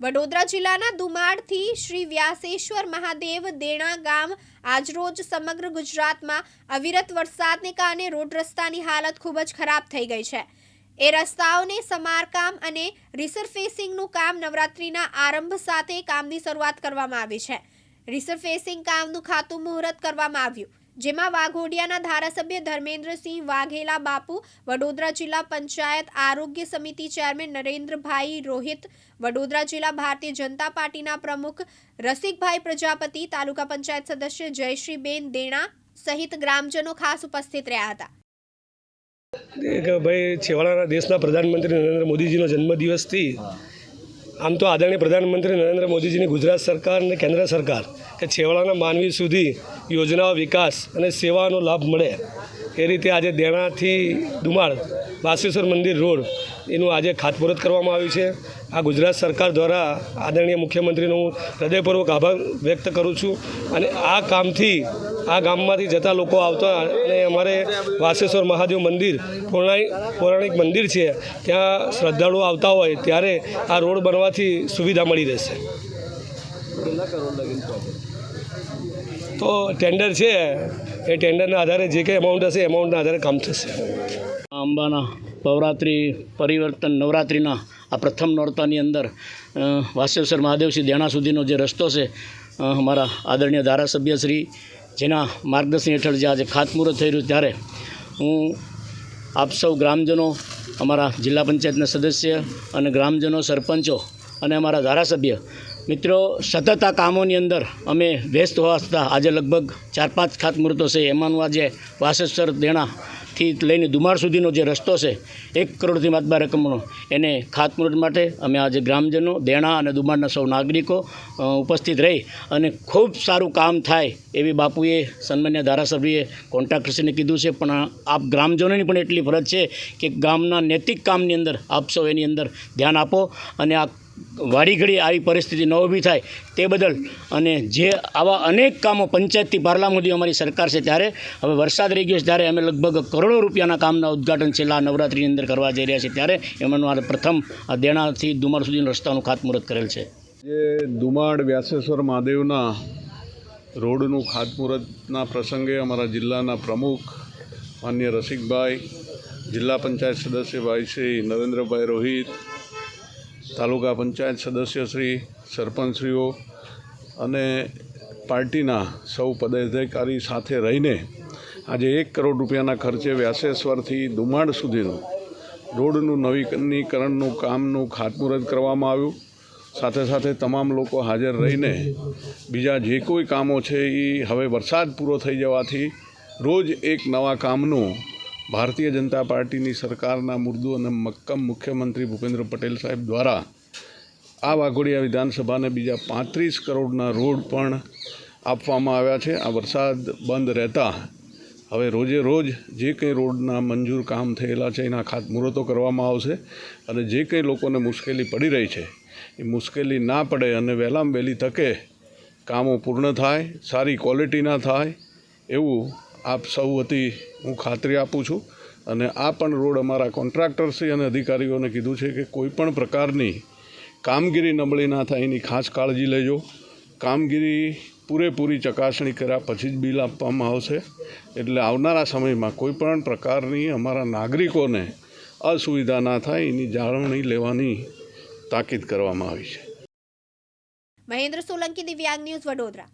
વડોદરા જિલ્લાના દુમાડથી શ્રી વ્યાસેશ્વર મહાદેવ દેણા ગામ આજરોજ સમગ્ર ગુજરાતમાં અવિરત વરસાદને કારણે રોડ રસ્તાની હાલત ખૂબ જ ખરાબ થઈ ગઈ છે. એ રસ્તાઓને સમારકામ અને રિસરફેસિંગનું કામ નવરાત્રિના આરંભ સાથે કામની શરૂઆત કરવામાં આવી છે. રિસરફેસિંગ કામનું ખાતું મુહૂર્ત કરવામાં આવ્યું. જેમાં વાઘોડિયાના ધારાસભ્ય ધર્મેન્દ્રસિંહ વાઘેલા બાપુ, વડોદરા જિલ્લા પંચાયત આરોગ્ય સમિતિ ચેરમેન નરેન્દ્રભાઈ રોહિત, વડોદરા જિલ્લા ભારતીય જનતા પાર્ટીના પ્રમુખ રસિકભાઈ પ્રજાપતિ, તાલુકા પંચાયત સદસ્ય જયશ્રીબેન દેણા સહિત ગ્રામજનો ખાસ ઉપસ્થિત રહ્યા હતા. ભાઈ, છેવાડાના દેશના પ્રધાનમંત્રી નરેન્દ્ર મોદીજીનો જન્મદિવસથી આમ તો આદરણીય પ્રધાનમંત્રી નરેન્દ્ર મોદીજીની ગુજરાત સરકાર અને કેન્દ્ર સરકાર કે છેવાડાના માનવી સુધી યોજનાઓ વિકાસ અને સેવાનો લાભ મળે. એ રીતે આજે દેણાથી દુમાળ વાસેશ્વર મંદિર રોડ એનું આજે ખાતમુહૂર્ત કરવામાં આવ્યું છે. આ ગુજરાત સરકાર દ્વારા આદરણીય મુખ્યમંત્રીનો હું હૃદયપૂર્વક આભાર વ્યક્ત કરું છું અને આ કામથી આ ગામમાંથી જતા લોકો આવતા અને અમારે વાસેશ્વર મહાદેવ મંદિર પૌરાણિક પૌરાણિક મંદિર છે, ત્યાં શ્રદ્ધાળુઓ આવતા હોય ત્યારે આ રોડ બનવાથી સુવિધા મળી રહેશે. તો ટેન્ડર છે એ ટેન્ડરના આધારે જે કંઈ એમાઉન્ટ હશે એમાઉન્ટના આધારે કામ થશે. અંબાના નવરાત્રિ પરિવર્તન નવરાત્રિના આ પ્રથમ નોરતાની અંદર અ, વાસેશ્વર મહાદેવથી દેણા સુધીનો જે રસ્તો છે અમારા આદરણીય ધારાસભ્ય શ્રી જેના માર્ગદર્શન હેઠળ જે આજે ખાતમુહૂર્ત થઈ રહ્યું ત્યારે હું આપ સૌ ગ્રામજનો અમારા જિલ્લા પંચાયતના સદસ્ય અને ગ્રામજનો સરપંચો અને અમારા ધારાસભ્ય મિત્રો, સતત આ કામોની અંદર અમે વ્યસ્ત હોવા છતાં આજે લગભગ ચાર પાંચ ખાતમુહૂર્તો છે. એમાંનું આજે વાસેશ્વર દેણાથી લઈને દુમાળ સુધીનો જે રસ્તો છે, એક કરોડથી માતબા રકમનો. એને ખાતમુહૂર્ત માટે અમે આજે ગ્રામજનો, દેણા અને દુમાળના સૌ નાગરિકો ઉપસ્થિત રહી અને ખૂબ સારું કામ થાય એવી બાપુએ, સન્માન્ય ધારાસભ્યએ કોન્ટ્રાક્ટરશ્રીને કીધું છે. પણ આપ ગ્રામજનોની પણ એટલી ફરજ છે કે ગામના નૈતિક કામની અંદર આપ સૌ એની અંદર ધ્યાન આપો અને આ વાડી ઘડી આવી પરિસ્થિતિ ન ઊભી થાય તે બદલ અને જે આવા અનેક કામો પંચાયતથી પાર્લામેન્ટ સુધી અમારી સરકાર છે ત્યારે હવે વરસાદ રહી ગયો છે ત્યારે અમે લગભગ કરોડો રૂપિયાના કામના ઉદ્ઘાટન છેલ્લા નવરાત્રિની અંદર કરવા જઈ રહ્યા છીએ ત્યારે એમનું આ પ્રથમ આ દેણાથી દુમાળ સુધીના રસ્તાનું ખાતમુહૂર્ત કરેલ છે. જે દુમાડ વ્યાસેશ્વર મહાદેવના રોડનું ખાતમુહૂર્તના પ્રસંગે અમારા જિલ્લાના પ્રમુખ માન્ય રસિકભાઈ, જિલ્લા પંચાયત સદસ્યભાઈ શ્રી નરેન્દ્રભાઈ રોહિત તાલુકા પંચાયત સદસ્યશ્રી સરપંચશ્રીઓ અને પાર્ટીના સૌ પદાધિકારી સાથે રહીને આજે એક કરોડ રૂપિયાના ખર્ચે વ્યાસેશ્વરથી દુમાડ સુધીનું રોડનું નવીનીકરણનું કામનું ખાતમુહૂર્ત કરવામાં આવ્યું. સાથે સાથે તમામ લોકો હાજર રહીને બીજા જે કોઈ કામો છે એ હવે વરસાદ પૂરો થઈ જવાથી રોજ એક નવા કામનું ભારતીય જનતા પાર્ટીની સરકારના મુર્દુ અને મક્કમ મુખ્યમંત્રી ભૂપેન્દ્ર પટેલ સાહેબ દ્વારા આ વાઘોડિયા વિધાનસભાને બીજા પાંત્રીસ કરોડના રોડ પણ આપવામાં આવ્યા છે. આ વરસાદ બંધ રહેતા હવે રોજે રોજ જે કંઈ રોડના મંજૂર કામ થયેલા છે એના ખાતમુહૂર્તો કરવામાં આવશે અને જે કંઈ લોકોને મુશ્કેલી પડી રહી છે એ મુશ્કેલી ના પડે અને વહેલામાં વહેલી તકે કામો પૂર્ણ થાય, સારી ક્વોલિટીના થાય એવું આપ સૌ વતી હું ખાતરી આપું છું અને આ પણ રોડ અમારા કોન્ટ્રાક્ટર્સી અને અધિકારીઓને કીધું છે કે કોઈ પણ પ્રકારની કામગીરી નબળી ના થાય એની ખાસ કાળજી લેજો. કામગીરી પૂરેપૂરી ચકાસણી કર્યા પછી જ બિલ આપવામાં આવશે. એટલે આવનારા સમયમાં કોઈ પણ પ્રકારની અમારા નાગરિકોને અસુવિધા ના થાય એની જાળવણી લેવાની તાકીદ કરવામાં આવી છે. મહેન્દ્ર સોલંકી દિવ્યાંગ ન્યૂઝ વડોદરા.